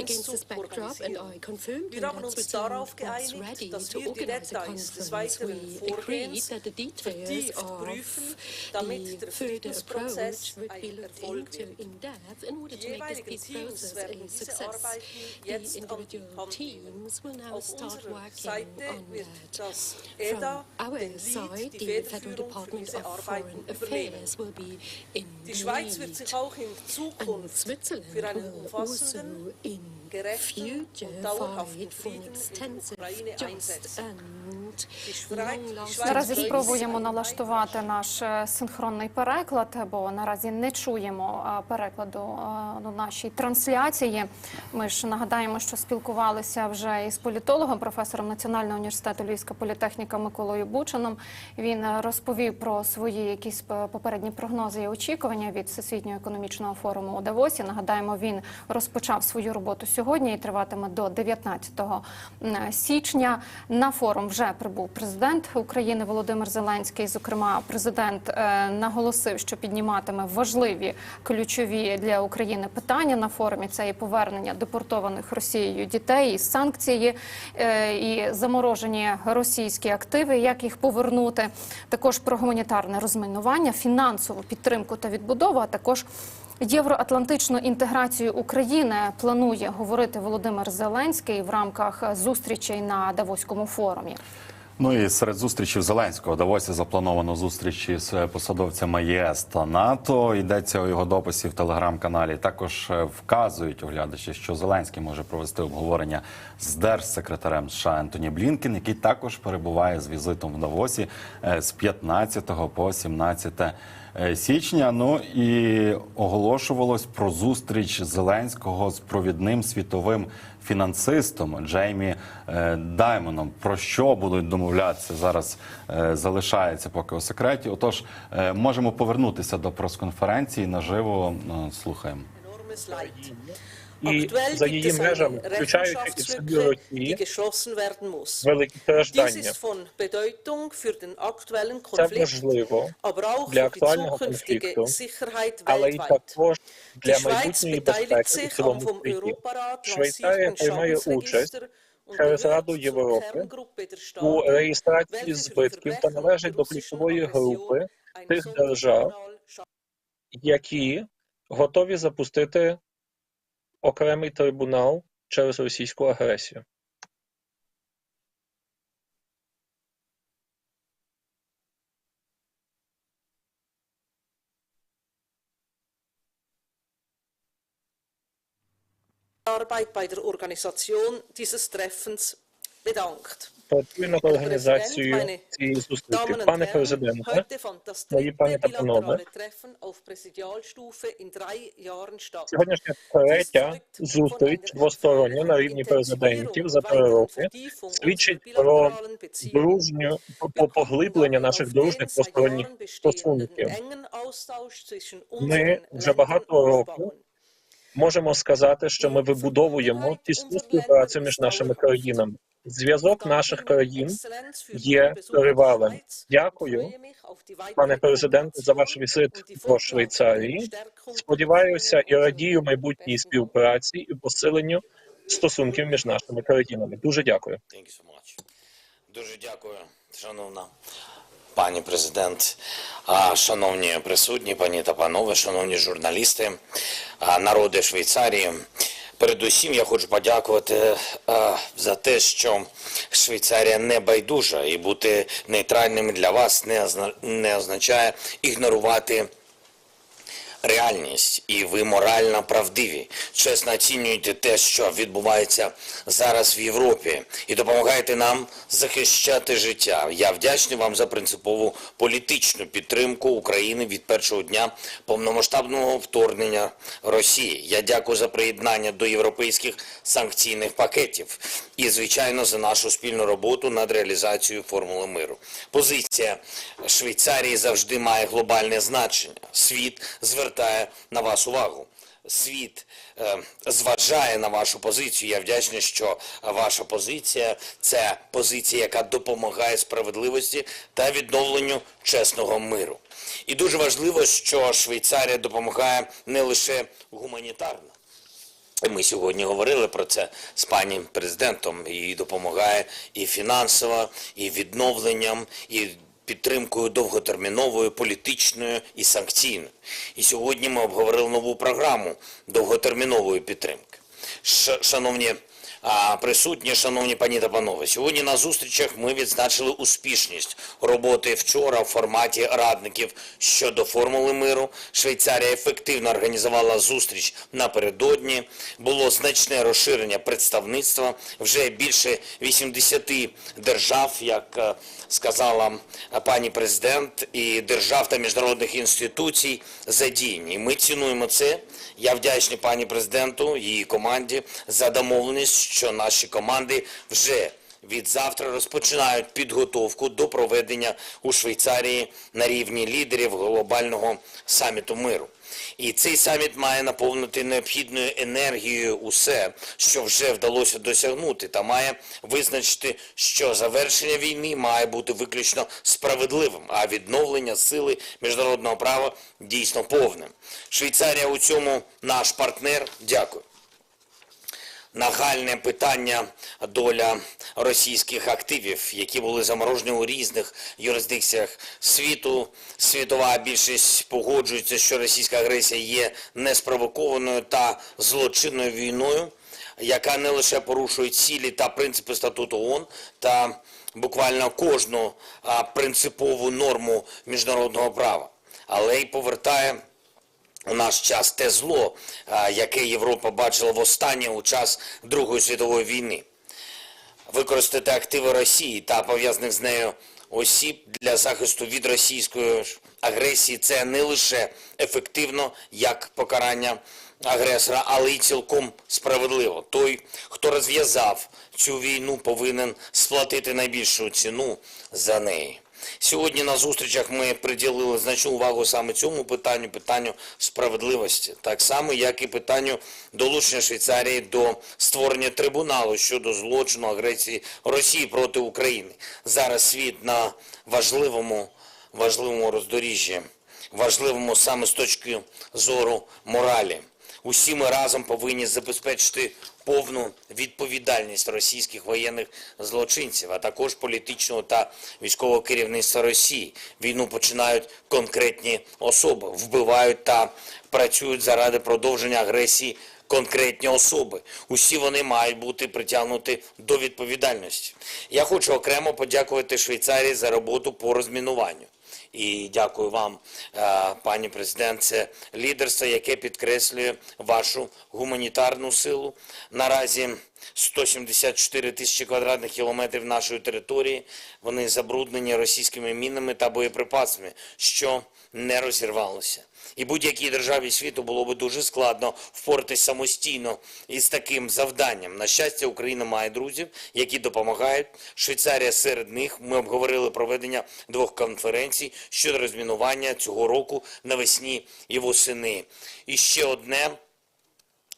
against this backdrop, and I confirmed wir haben uns darauf geeinigt, dass wir die Details des weiteren Vorgehens vertieft prüfen, damit der Friedensprozess ein Erfolg wird. Die jeweiligen Teams werden diese Arbeiten jetzt anpacken. Auf unserer Seite wird das EDA den Lead, die Federführung für diese Arbeiten übernehmen. Die Schweiz wird sich auch in Zukunft für einen umfassenden future dauerhaften fight for extensive, just and Наразі спробуємо налаштувати наш е, синхронний переклад, бо наразі не чуємо е, перекладу е, на нашій трансляції. Ми ж нагадаємо, що спілкувалися вже із політологом, професором Національного університету Львівська політехніка Миколою Бучином. Він розповів про свої якісь попередні прогнози і очікування від Всесвітнього економічного форуму у Давосі. Нагадаємо, він розпочав свою роботу сьогодні і триватиме до 19 січня. На форум вже прибув президент України Володимир Зеленський. Зокрема, президент е, наголосив, що підніматиме важливі ключові для України питання на форумі. Це і повернення депортованих Росією дітей, і санкції, е, і заморожені російські активи. Як їх повернути? Також про гуманітарне розмінування, фінансову підтримку та відбудову, а також Євроатлантичну інтеграцію України планує говорити Володимир Зеленський в рамках зустрічей на Давоському форумі. Ну і серед зустрічей Зеленського Давосі заплановано зустрічі з посадовцями ЄС та НАТО. Йдеться у його дописі в телеграм-каналі. Також е, вказують оглядачі, що Зеленський може провести обговорення з держсекретарем США Ентоні Блінкен, який також перебуває з візитом в Давосі е, з 15 по 17 е, січня. Ну і оголошувалось про зустріч Зеленського з провідним світовим фінансистом Джеймі е, Даймоном. Про що будуть домовлятися зараз е, залишається поки у секреті. Отож, е, можемо повернутися до прес-конференції наживо. Е, Слухаємо. І за її межами, включаючи і в собі Росії, великі страждання. Це auch для актуального конфлікту, але й також для майбутньої безпеки у цілому світі. Швейцарія приймає участь через Раду Європи у реєстрації збитків та належить до ключової групи тих держав, які готові запустити окремий трибунал через російську агресію. Arbeit bei der Organisation dieses Treffens bedankt. Працюю над організацією цієї зустрічі. Пане президенте, мої пані та панове, сьогоднішня третя зустріч двостороння на рівні президентів за три роки свідчить про дружню по поглиблення наших дружніх двосторонніх стосунків. Ми вже багато років Можемо сказати, що ми вибудовуємо тісну співпрацю між нашими країнами. Зв'язок наших країн є тривалим. Дякую, пане президенте, за ваш візит до Швейцарії. Сподіваюся і радію майбутній співпраці і посиленню стосунків між нашими країнами. Дуже дякую. Дуже дякую, шановна пані президент, шановні присутні, пані та панове, шановні журналісти, народи Швейцарії. Передусім я хочу подякувати а, за те, що Швейцарія не байдужа і бути нейтральним для вас не, озна- не означає ігнорувати реальність, і ви морально правдиві. Чесно оцінюєте те, що відбувається зараз в Європі, і допомагаєте нам захищати життя. Я вдячний вам за принципову політичну підтримку України від першого дня повномасштабного вторгнення Росії. Я дякую за приєднання до європейських санкційних пакетів і, звичайно, за нашу спільну роботу над реалізацією формули миру. Позиція Швейцарії завжди має глобальне значення. Світ звертає на вас увагу. Світ е, зважає на вашу позицію. Я вдячний, що ваша позиція це позиція, яка допомагає справедливості та відновленню чесного миру. І дуже важливо, що Швейцарія допомагає не лише гуманітарно. Ми сьогодні говорили про це з пані президентом. І допомагає і фінансово, і відновленням, і підтримкою довготерміновою, політичною і санкційною. І сьогодні ми обговорили нову програму довготермінової підтримки. Шановні присутні, шановні пані та панове, сьогодні на зустрічах ми відзначили успішність роботи вчора в форматі радників щодо формули миру. Швейцарія ефективно організувала зустріч напередодні. Було значне розширення представництва. Вже більше 80 держав, як е, сказала пані президент, і держав та міжнародних інституцій задіяні. Ми цінуємо це. Я вдячний пані президенту, її команді за домовленість, що наші команди вже від завтра розпочинають підготовку до проведення у Швейцарії на рівні лідерів глобального саміту миру. І цей саміт має наповнити необхідною енергією усе, що вже вдалося досягнути, та має визначити, що завершення війни має бути виключно справедливим, а відновлення сили міжнародного права дійсно повним. Швейцарія у цьому наш партнер. Дякую. Нагальне питання доля російських активів, які були заморожені у різних юрисдикціях світу. Світова більшість погоджується, що російська агресія є неспровокованою та злочинною війною, яка не лише порушує цілі та принципи статуту ООН та буквально кожну принципову норму міжнародного права, але й повертає у наш час те зло, яке Європа бачила востаннє у час Другої світової війни. Використати активи Росії та пов'язаних з нею осіб для захисту від російської агресії це не лише ефективно як покарання агресора, але й цілком справедливо. Той, хто розв'язав цю війну, повинен сплатити найбільшу ціну за неї. Сьогодні на зустрічах ми приділили значну увагу саме цьому питанню, питанню справедливості, так само, як і питанню долучення Швейцарії до створення трибуналу щодо злочину агресії Росії проти України. Зараз світ на важливому, важливому роздоріжжі, важливому саме з точки зору моралі. Усі ми разом повинні забезпечити повну відповідальність російських воєнних злочинців, а також політичного та військового керівництва Росії. Війну починають конкретні особи, вбивають та працюють заради продовження агресії конкретні особи. Усі вони мають бути притягнуті до відповідальності. Я хочу окремо подякувати Швейцарії за роботу по розмінуванню. І дякую вам, е, пані президент, це лідерство, яке підкреслює вашу гуманітарну силу. Наразі 174 тисячі квадратних кілометрів нашої території, вони забруднені російськими мінами та боєприпасами, що не розірвалося. І будь-якій державі світу було би дуже складно впоратись самостійно із таким завданням. На щастя, Україна має друзів, які допомагають. Швейцарія серед них. Ми обговорили проведення двох конференцій щодо розмінування цього року навесні і восени. І ще одне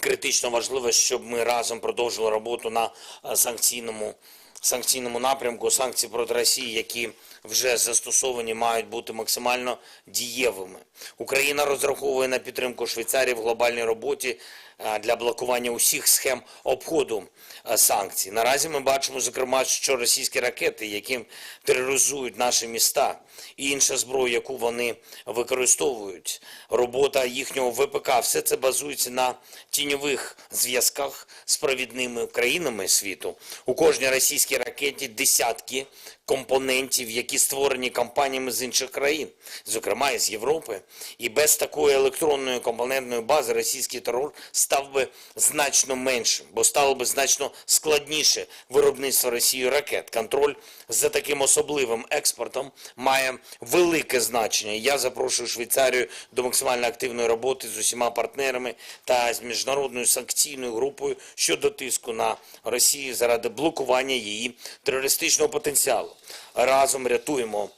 критично важливо, щоб ми разом продовжили роботу на е, санкційному санкційному напрямку. Санкції проти Росії, які вже застосовані, мають бути максимально дієвими. Україна розраховує на підтримку Швейцарії в глобальній роботі е, для блокування усіх схем обходу е, санкцій. Наразі ми бачимо, зокрема, що російські ракети, які тероризують наші міста, і інша зброя, яку вони використовують, робота їхнього ВПК, все це базується на тіньових зв'язках з провідними країнами світу. У кожній російській ракеті десятки компонентів, які створені компаніями з інших країн, зокрема із Європи. І без такої електронної компонентної бази російський терор став би значно меншим, бо стало би значно складніше виробництво Росією ракет. Контроль за таким особливим експортом має велике значення. Я запрошую Швейцарію до максимально активної роботи з усіма партнерами та з міжнародною санкційною групою щодо тиску на Росію заради блокування її терористичного потенціалу. Разом рятуємо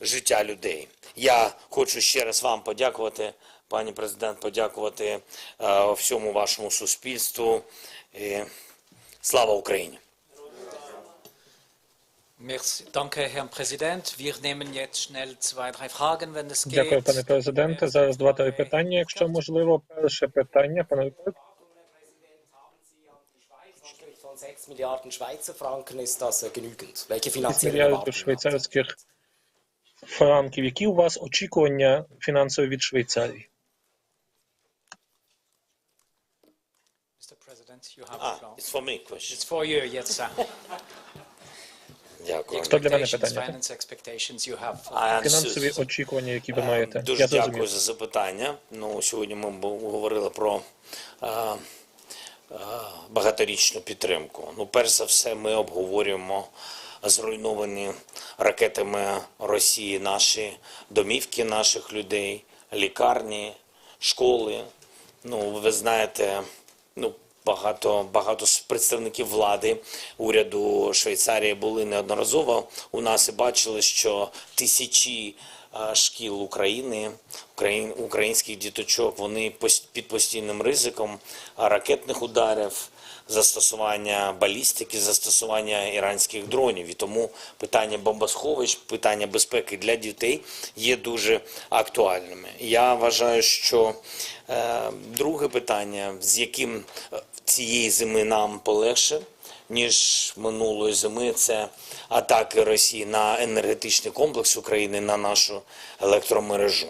життя людей. Я хочу ще раз вам подякувати, пані президент, подякувати е, всьому вашому суспільству. І слава Україні! Merci. Danke, Herr Präsident. Wir nehmen jetzt schnell zwei, drei Fragen, wenn es geht. Дякую, пане президенте. Зараз два-три питання, якщо можливо. Перше питання, пане 6 Milliarden Schweizer Franken ist das äh, genügend? Welche 6 finanziellen мільярдів Erwartungen habt ihr? швейцарських франків. Які у вас очікування фінансові від Швейцарії? Mr. President, you have the Ah, floor. it's for me question. It's for you, yes, sir. Дякую. Хто для мене питання? Фінансові очікування, які ви маєте. Е, Дуже Я дякую за запитання. Ну, сьогодні ми говорили про багаторічну підтримку. Ну, перш за все, ми обговорюємо зруйновані ракетами Росії наші домівки наших людей, лікарні, школи. Ну, ви знаєте, ну. Багато багато представників влади уряду Швейцарії були неодноразово у нас і бачили, що тисячі шкіл України, українських діточок, вони під постійним ризиком е, ракетних ударів, застосування балістики, застосування іранських дронів. І тому питання бомбосховищ, питання безпеки для дітей є дуже актуальними. Я вважаю, що е, друге питання, з яким е, цієї зими нам полегше, ніж минулої зими, це атаки Росії на енергетичний комплекс України, на нашу електромережу.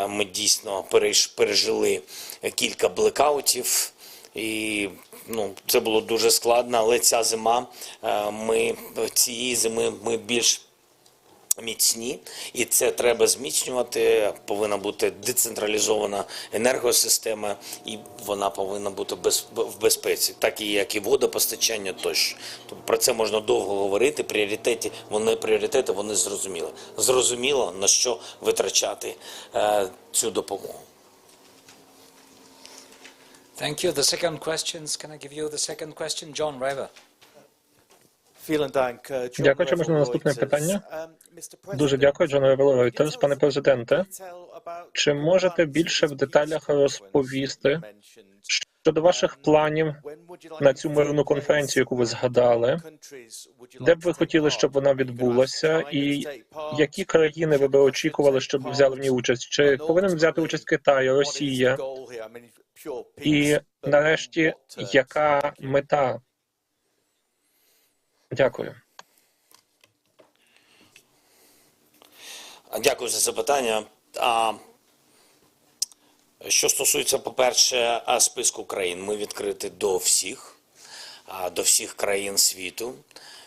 Е, Ми дійсно пережили кілька блекаутів, і ну, це було дуже складно, але ця зима, е, ми цієї зими ми більш міцні, і це треба зміцнювати. Повинна бути децентралізована енергосистема, і вона повинна бути без, в безпеці, так і як і водопостачання тощо. Тобто про це можна довго говорити. Пріоритети вони пріоритети вони зрозуміли. Зрозуміло на що витрачати е, цю допомогу. Thank you. The second questions, can I give you the second question? John Rever. Дякую. Чи можна наступне питання? Дуже дякую, Джон Ревелойтерс. Пане президенте, чи можете більше в деталях розповісти щодо ваших планів на цю мирну конференцію, яку ви згадали? Де б ви хотіли, щоб вона відбулася, і які країни ви би очікували, щоб взяли в ній участь? Чи повинен взяти участь Китай, Росія? І нарешті, яка мета? Дякую. Дякую за запитання. А, що стосується, по-перше, списку країн, ми відкриті до всіх, до всіх країн світу,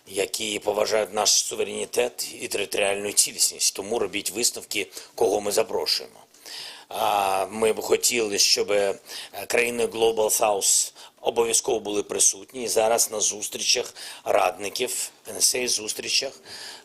які поважають наш суверенітет і територіальну цілісність. Тому робіть висновки, кого ми запрошуємо. Ми б хотіли, щоб е, країни Global South обов'язково були присутні. І зараз на зустрічах радників, NSA зустрічах,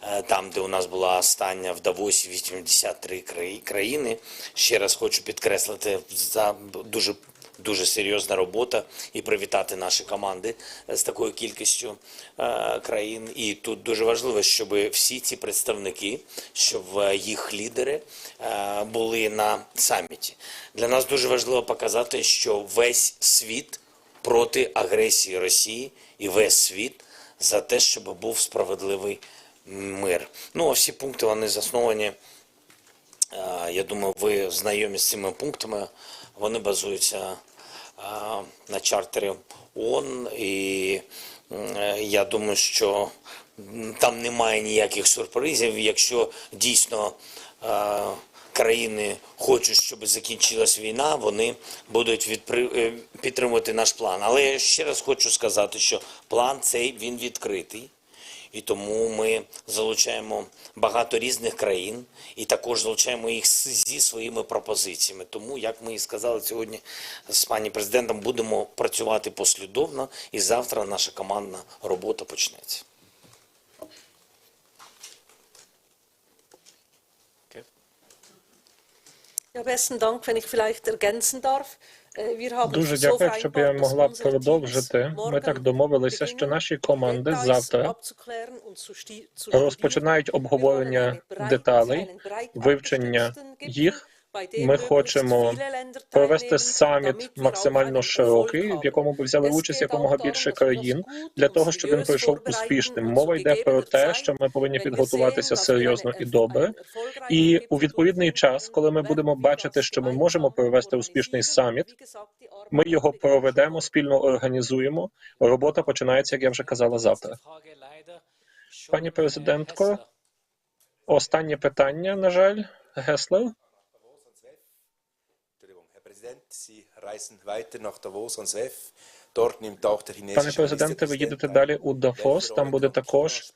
е, там, де у нас була остання в Давосі 83 краї- країни. Ще раз хочу підкреслити за дуже дуже серйозна робота і привітати наші команди з такою кількістю е, країн. І тут дуже важливо, щоб всі ці представники, щоб е, їх лідери е, були на саміті. Для нас дуже важливо показати, що весь світ проти агресії Росії і весь світ за те, щоб був справедливий мир. Ну а всі пункти вони засновані. Я думаю, ви знайомі з цими пунктами. Вони базуються на чартері ООН, і я думаю, що там немає ніяких сюрпризів. Якщо дійсно країни хочуть, щоб закінчилась війна, вони будуть відпри- е, підтримувати наш план. Але я ще раз хочу сказати, що план цей він відкритий. І тому ми залучаємо багато різних країн і також залучаємо їх зі своїми пропозиціями. Тому, як ми і сказали сьогодні з пані президентом, будемо працювати послідовно, і завтра наша командна робота почнеться. Ja, besten Dank, wenn ich vielleicht ergänzen darf. Äh, Дуже дякую, щоб я могла продовжити. Ми так домовилися, що наші команди завтра розпочинають обговорення деталей, вивчення їх. Ми хочемо провести саміт максимально широкий, в якому б взяли участь якомога більше країн, для того, щоб він пройшов успішним. Мова йде про те, що ми повинні підготуватися серйозно і добре. І у відповідний час, коли ми будемо бачити, що ми можемо провести успішний саміт, ми його проведемо, спільно організуємо. Робота починається, як я вже казала, завтра. Пані президентко, Останнє питання, на жаль, Геслер. Пане chinesische президенте, ви їдете далі у Давос. Там буде також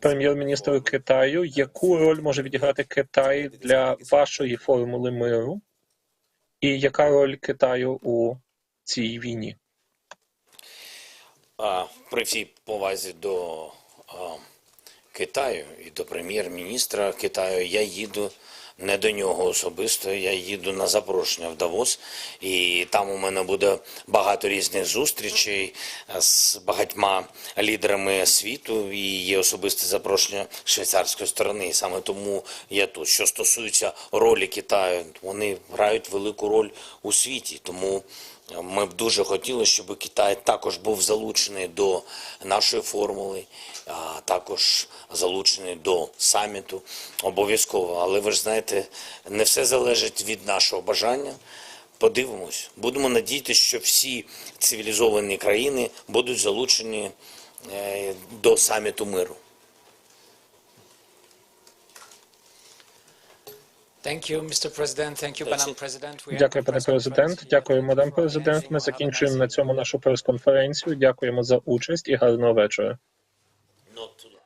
прем'єр-міністр Китаю. Яку роль може відіграти Китай для вашої формули миру? І яка роль Китаю у цій війні? А, при всій повазі до а, Китаю і до прем'єр-міністра Китаю я їду не до нього особисто, я їду на запрошення в Давос, і там у мене буде багато різних зустрічей з багатьма лідерами світу, і є особисте запрошення швейцарської сторони. І саме тому я тут. Що стосується ролі Китаю, вони грають велику роль у світі, тому. Ми б дуже хотіли, щоб Китай також був залучений до нашої формули, також залучений до саміту обов'язково. Але ви ж знаєте, не все залежить від нашого бажання. Подивимось, будемо надіятися, що всі цивілізовані країни будуть залучені е, до саміту миру. Thank you, Mr. President. Thank you, Madam President. We have Дякую, пане президент. Дякую, мадам президент. Ми закінчуємо на цьому нашу прес-конференцію. Дякуємо за участь і гарного вечора. not